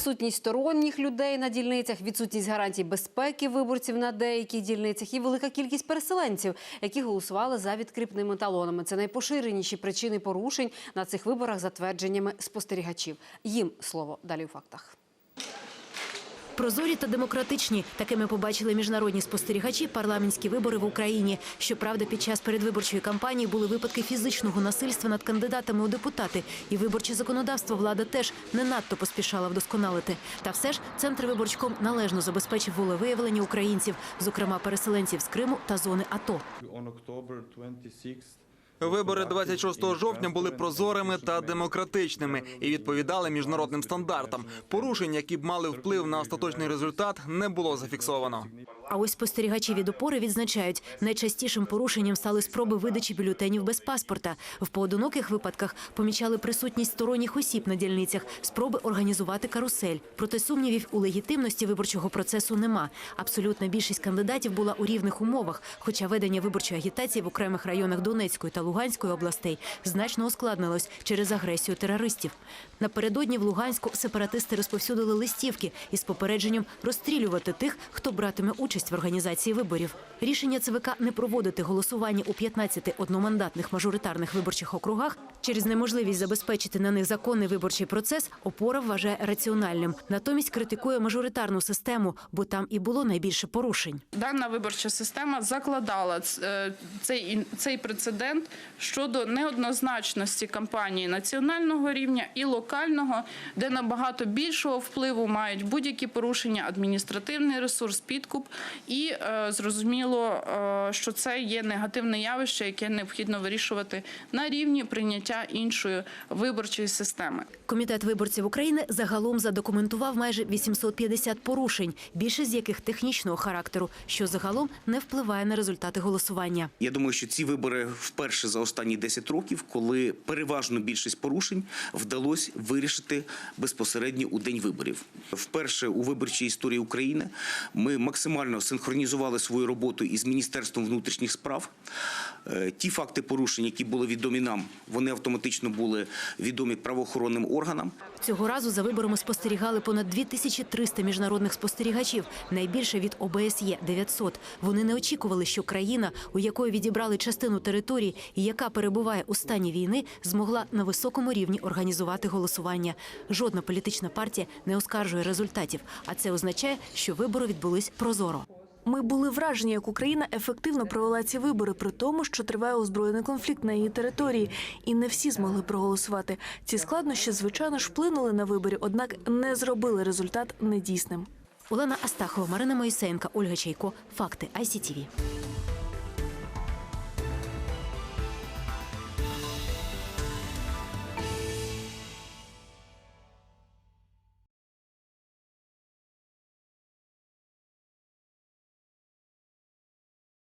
присутність сторонніх людей на дільницях, відсутність гарантій безпеки виборців на деяких дільницях і велика кількість переселенців, які голосували за відкріпними талонами. Це найпоширеніші причини порушень на цих виборах за твердженнями спостерігачів. Їм слово далі у фактах. Прозорі та демократичні такими побачили міжнародні спостерігачі парламентські вибори в Україні. Щоправда, під час передвиборчої кампанії були випадки фізичного насильства над кандидатами у депутати, і виборче законодавство влада теж не надто поспішала вдосконалити. Та все ж центр виборчком належно забезпечив волевиявлення українців, зокрема переселенців з Криму та зони АТО. On October 26th, Вибори 26 жовтня були прозорими та демократичними і відповідали міжнародним стандартам. Порушень, які б мали вплив на остаточний результат, не було зафіксовано. А ось спостерігачі від опори відзначають, найчастішим порушенням стали спроби видачі бюлетенів без паспорта. В поодиноких випадках помічали присутність сторонніх осіб на дільницях, спроби організувати карусель. Проте сумнівів у легітимності виборчого процесу нема. Абсолютна більшість кандидатів була у рівних умовах, хоча ведення виборчої агітації в окремих районах Донецької та Луганської областей значно ускладнилось через агресію терористів. Напередодні в Луганську сепаратисти розповсюдили листівки із попередженням розстрілювати тих, хто братиме участь в організації виборів. Рішення ЦВК не проводити голосування у 15 одномандатних мажоритарних виборчих округах через неможливість забезпечити на них законний виборчий процес. Опора вважає раціональним. Натомість критикує мажоритарну систему, бо там і було найбільше порушень. Дана виборча система закладала е, цей, цей прецедент щодо неоднозначності кампанії національного рівня і локального, де набагато більшого впливу мають будь-які порушення, адміністративний ресурс, підкуп, і е, зрозуміло, е, що це є негативне явище, яке необхідно вирішувати на рівні прийняття іншої виборчої системи. Комітет виборців України загалом задокументував майже 850 порушень, більшість з яких технічного характеру, що загалом не впливає на результати голосування. Я думаю, що ці вибори вперше за останні 10 років, коли переважну більшість порушень вдалося вирішити безпосередньо у день виборів. Вперше у виборчій історії України ми максимально синхронізували свою роботу із Міністерством внутрішніх справ. Е, Ті факти порушень, які були відомі нам, вони автоматично були відомі правоохоронним органам. Цього разу за виборами спостерігали понад 2300 міжнародних спостерігачів, найбільше від ОБСЄ – 900. Вони не очікували, що країна, у якої відібрали частину території яка перебуває у стані війни, змогла на високому рівні організувати голосування. Жодна політична партія не оскаржує результатів, а це означає, що вибори відбулись прозоро. Ми були вражені, як Україна ефективно провела ці вибори, при тому, що триває озброєний конфлікт на її території, і не всі змогли проголосувати. Ці складнощі, звичайно ж, вплинули на вибори, однак не зробили результат недійсним. Олена Астахова, Марина Моїсеєнка, Ольга Чайко. Факти ICTV.